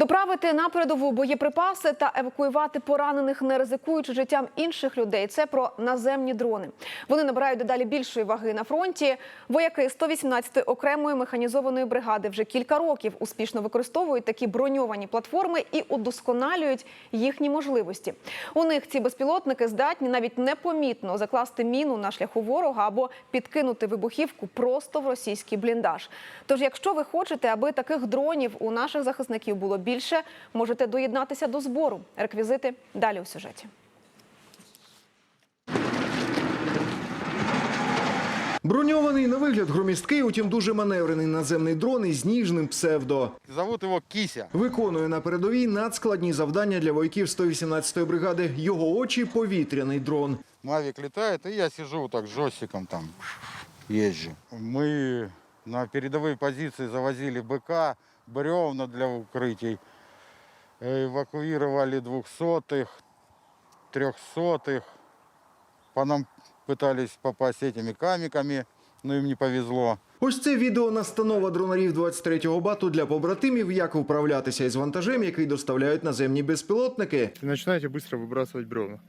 Доправити на передову боєприпаси та евакуювати поранених, не ризикуючи життям інших людей. Це про наземні дрони. Вони набирають дедалі більшої ваги на фронті. Вояки 118-ї окремої механізованої бригади вже кілька років успішно використовують такі броньовані платформи і удосконалюють їхні можливості. У них ці безпілотники здатні навіть непомітно закласти міну на шляху ворога або підкинути вибухівку просто в російський бліндаж. Тож, якщо ви хочете, аби таких дронів у наших захисників було більше, можете доєднатися до збору. Реквізити далі у сюжеті. Броньований на вигляд громісткий, утім дуже маневрений наземний дрон із ніжним псевдо. Зовут его Кися. Виконує на передовій надскладні завдання для вояків 118-ї бригади. Його очі повітряний дрон. Мавик летает, и я сижу так с джойстиком там езжу. Мы на передовые позиции завозили БК, бревна для укрытий, э, эвакуировали двухсотых, трехсотых. По нам пытались попасть этими камиками, но им не повезло. Ось це відео настанова дронарів 23-го бату для побратимів, як вправлятися із вантажем, який доставляють наземні безпілотники. И начинаете быстро выбрасывать бревна.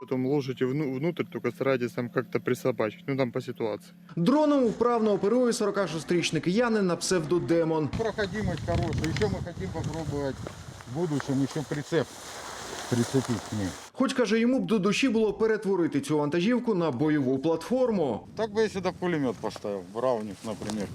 Это потом ложите вну- внутрь, только старайтесь там как-то присобачить, ну там по ситуации. Дроном вправно оперує 46-річний киянин на псевдо Демон. Проходимость хорошая. Еще мы хотим попробовать в будущем еще прицеп прицепить к ней. Хоч каже, йому б до душі було перетворити цю вантажівку на бойову платформу. Так бы я сюда пулемет поставил, Браунинг, например.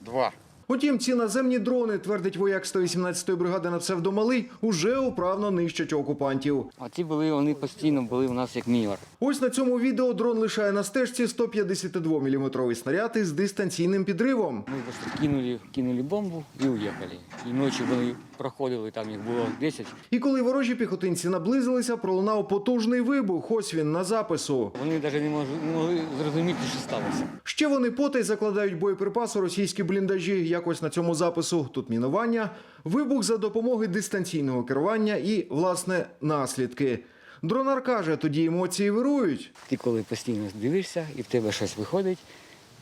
Два. Утім, ці наземні дрони, твердить вояк 118-ї бригади на псевдомалий, уже управно нищать окупантів. А ті були, вони постійно були у нас як мінімар. Ось на цьому відео дрон лишає на стежці 152-мм снаряд із дистанційним підривом. Ми просто кинули, кинули бомбу і уїхали. І ночі вони проходили, там їх було 10. І коли ворожі піхотинці наблизилися, пролунав потужний вибух. Ось він на запису. Вони навіть не могли, не могли зрозуміти, що сталося. Ще вони потай закладають боєприпаси у російські бліндажі. Якось на цьому запису тут мінування, вибух за допомоги дистанційного керування і власне наслідки. Дронар каже, тоді емоції вирують. Ти коли постійно дивишся і в тебе щось виходить,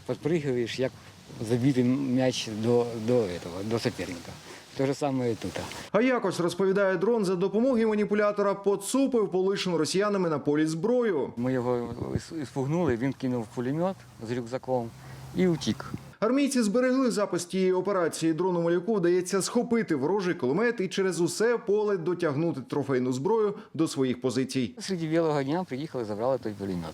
підпригуєш, як забити м'яч до, до, этого, до суперника. Те ж саме і тут. А якось розповідає дрон за допомогою маніпулятора поцупив полишену росіянами на полі зброю. Ми його спугнули, він кинув пулемет з рюкзаком і утік. Армійці зберегли запис тієї операції. Дрону малюку вдається схопити ворожий кулемет і через усе поле дотягнути трофейну зброю до своїх позицій. Серед білого дня приїхали, забрали той пулемет.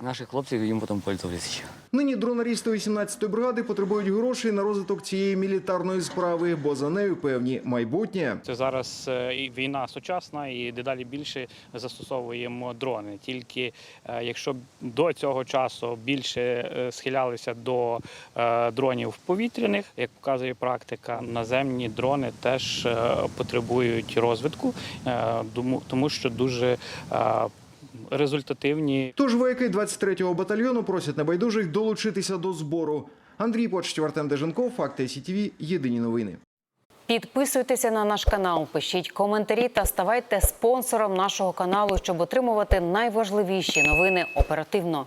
Наші хлопці їм потім пользувалися ще. Нині дронарі 118-ї бригади потребують грошей на розвиток цієї мілітарної справи, бо за нею певні майбутнє. Це зараз е, і війна сучасна, і дедалі більше застосовуємо дрони. Тільки е, якщо до цього часу більше е, схилялися до дронів повітряних, як показує практика, наземні дрони теж потребують розвитку, тому- що дуже результативні Тож вояки 23-го батальйону просять небайдужих долучитися до збору. Андрій Почтів, Артем Деженков, Факти СІТВ, Єдині новини. Підписуйтеся на наш канал, пишіть коментарі та ставайте спонсором нашого каналу, щоб отримувати найважливіші новини оперативно.